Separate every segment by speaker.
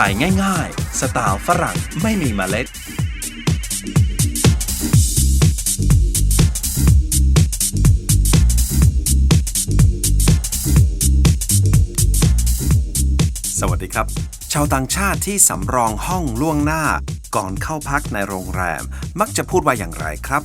Speaker 1: ถ่ายง่ายๆ สไตล์ฝรั่งไม่มีเมล็ด สวัสดีครับ ชาวต่างชาติที่สำรองห้องล่วงหน้า ก่อนเข้าพักในโรงแรม มักจะพูดว่าอย่างไรครับ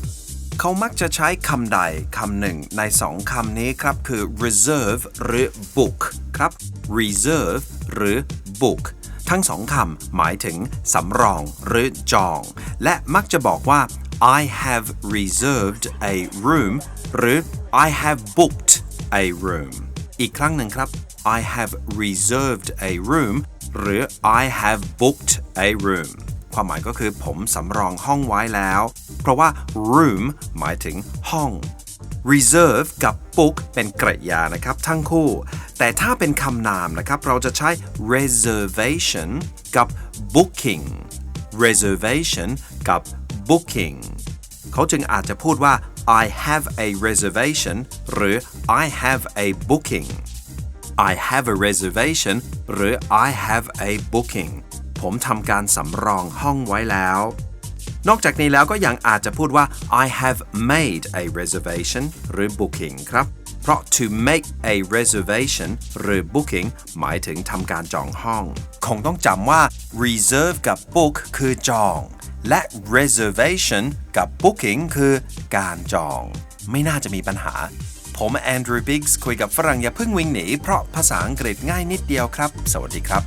Speaker 1: เขามักจะใช้คำใดคำหนึ่งในสองคำนี้ครับ คือ reserve หรือ book ครับ reserve หรือ book ทั้งสองคำหมายถึงสำรองหรือจอง และมักจะบอกว่า I have reserved a room หรือ I have booked a room อีกครั้งหนึ่งครับ I have reserved a room หรือ I have booked a room ความหมายก็คือผมสำรองห้องไว้แล้ว เพราะว่า room หมายถึงห้อง reserve กับ book เป็นกริยานะครับทั้งคู่ แต่ถ้าเป็นคำนามนะครับ เราจะใช้ reservation กับ booking reservation กับ booking เขาจึงอาจจะพูดว่า I have a reservation หรือ I have a booking I have a reservation หรือ I have a booking ผมทำการสำรองห้องไว้แล้ว นอกจากนี้แล้วก็ยังอาจจะพูดว่า I have made a reservation หรือ booking ครับ เพราะ to make a reservation หรือ booking หมายถึงทำการจองห้อง คงต้องจำว่า reserve กับ book คือจอง และ reservation กับ booking คือการจอง ไม่น่าจะมีปัญหา ผมแอนดรูว์บิกส์คุยกับฝรั่งอย่าเพิ่งวิ่งหนี เพราะภาษาอังกฤษง่ายนิดเดียวครับ สวัสดีครับ